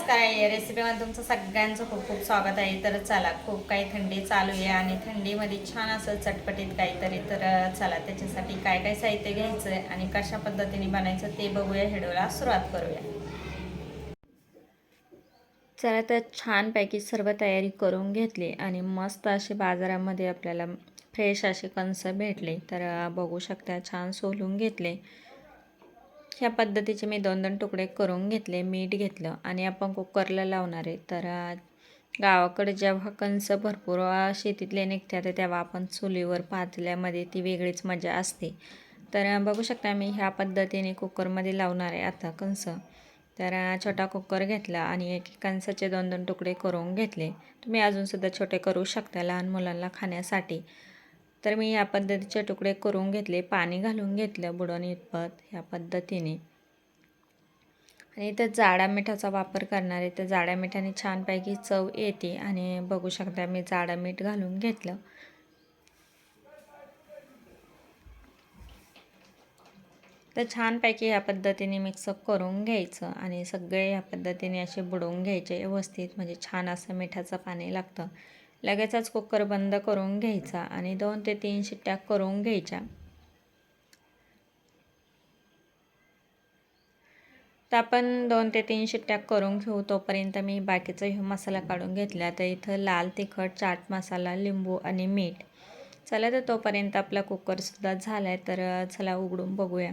नमस्कार आहे रेसिपीमध्ये तुमचं सगळ्यांचं खूप खूप स्वागत आहे. तर चला खूप काही थंडी चालू आहे आणि थंडीमध्ये छान असं चटपटीत काहीतरी तर चला त्याच्यासाठी काय काय साहित्य घ्यायचं आणि कशा पद्धतीने बनायचं ते बघूया. व्हिडिओला सुरुवात करूया. चला तर छानपैकी सर्व तयारी करून घेतली आणि मस्त असे बाजारामध्ये आपल्याला फ्रेश असे कणसं भेटले. तर बघू शकता छान सोलून घेतले. ह्या पद्धतीचे मी दोन दोन तुकडे करून घेतले मीठ घेतलं आणि आपण कुकरला लावणार आहे. तर गावाकडे जेव्हा कंस भरपूर शेतीतले निघतात तेव्हा आपण चुलीवर पातल्यामध्ये ती वेगळीच मजा असते. तर बघू शकता मी ह्या पद्धतीने कुकरमध्ये लावणार आहे आता कंस तर छोटा कुकर घेतला आणि एक कंसाचे दोन दोन तुकडे करून घेतले. तुम्ही अजूनसुद्धा छोटे करू शकता लहान मुलांना खाण्यासाठी. तर मी या पद्धतीचे तुकडे करून घेतले पाणी घालून घेतलं बुडवून इतपत ह्या पद्धतीने. आणि इथं जाडा मिठाचा वापर करणार आहे. तर जाड्या मिठाने छानपैकी चव येते आणि बघू शकता मी जाडा मीठ घालून घेतलं. तर छानपैकी ह्या पद्धतीने मिक्सअप करून घ्यायचं आणि सगळे ह्या पद्धतीने असे बुडवून घ्यायचे व्यवस्थित. म्हणजे छान असं मिठाचं पाणी लागतं. लगेचच कुकर बंद करून घ्यायचा आणि दोन ते तीन शिट्ट्या करून घ्यायच्या. तर आपण दोन ते तीन शिट्ट्या करून घेऊ तोपर्यंत मी बाकीचा ह्यो मसाला काढून घेतला. तर इथं लाल तिखट चाट मसाला लिंबू आणि मीठ. चला तर तोपर्यंत आपला कुकरसुद्धा झाला आहे तर चला उघडून बघूया.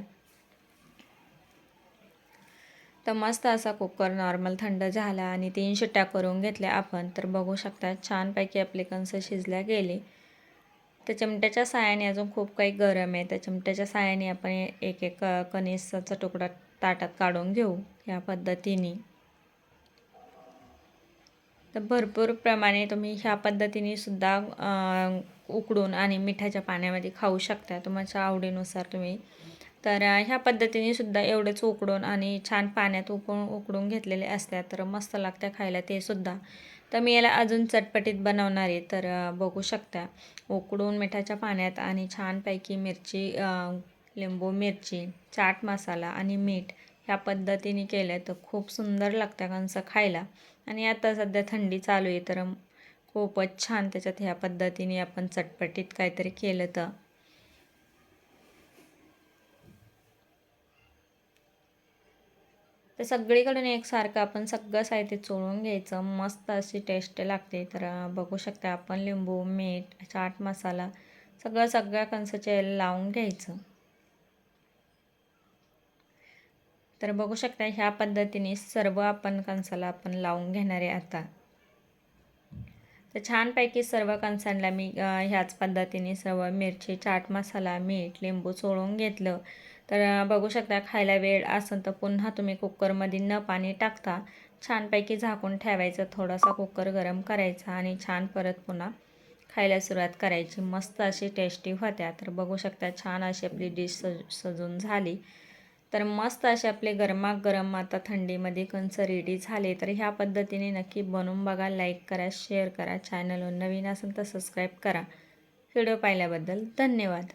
तर मस्त असा कुकर नॉर्मल थंड झाला आणि तीन शिट्ट्या करून घेतल्या आपण तर बघू शकता छानपैकी आपले कंस शिजल्या गेले. तर चिमट्याच्या सायाने अजून खूप काही गरम आहे. त्या चिमट्याच्या सायाने आपण एक एक कणिसाचा तुकडा ताटात काढून घेऊ या पद्धतीने. तर भरपूर प्रमाणे तुम्ही ह्या पद्धतीने सुद्धा उकडून आणि मिठाच्या पाण्यामध्ये खाऊ शकता. तुमच्या आवडीनुसार तुम्ही तर ह्या पद्धतीने सुद्धा एवढेच उकडून आणि छान पाण्यात उकळून उकडून घेतलेले असतात. तर मस्त लागतं खायला ते सुद्धा. तर मी याला अजून चटपटीत बनवणार आहे. तर बघू शकता. उकडून मिठाच्या पाण्यात आणि छानपैकी मिरची लिंबू मिरची चाट मसाला आणि मीठ ह्या पद्धतीने केलं तर खूप सुंदर लागतं कंस खायला. आणि आता सध्या थंडी चालू आहे. तर खूपच छान त्याच्यात ह्या पद्धतीने आपण चटपटीत काहीतरी केलं तर. तर सगळीकडून एकसारखं आपण सगळं साहित्य चोळून घ्यायचं. मस्त अशी टेस्ट लागते. तर बघू शकता आपण लिंबू मीठ चाट मसाला सगळं सगळ्या कणसाच्या लावून घ्यायचं. तर बघू शकता ह्या पद्धतीने सर्व आपण कणसाला आपण लावून घेणार आहे आता. तर छानपैकी सर्व कणसांना मी ह्याच पद्धतीने सर्व मिरची चाट मसाला मीठ लिंबू चोळून घेतलं. तर बघू शकता खायला वेळ असेल तर पुन्हा तुम्ही कुकरमध्ये न पाणी टाकता छानपैकी झाकून ठेवायचं थोडासा कुकर गरम करायचा आणि छान परत पुन्हा खायला सुरुवात करायची. मस्त अशी टेस्टी होत्या. तर बघू शकता छान अशी आपली डिश सज सजून झाली. तर मस्त असे आपले गरमागरम आता थंडीमध्ये कंच रेडी झाले. तर ह्या पद्धतीने नक्की बनवून बघा लाईक करा शेअर करा. चॅनलवर नवीन असेल तर सबस्क्राईब करा. व्हिडिओ पाहिल्याबद्दल धन्यवाद.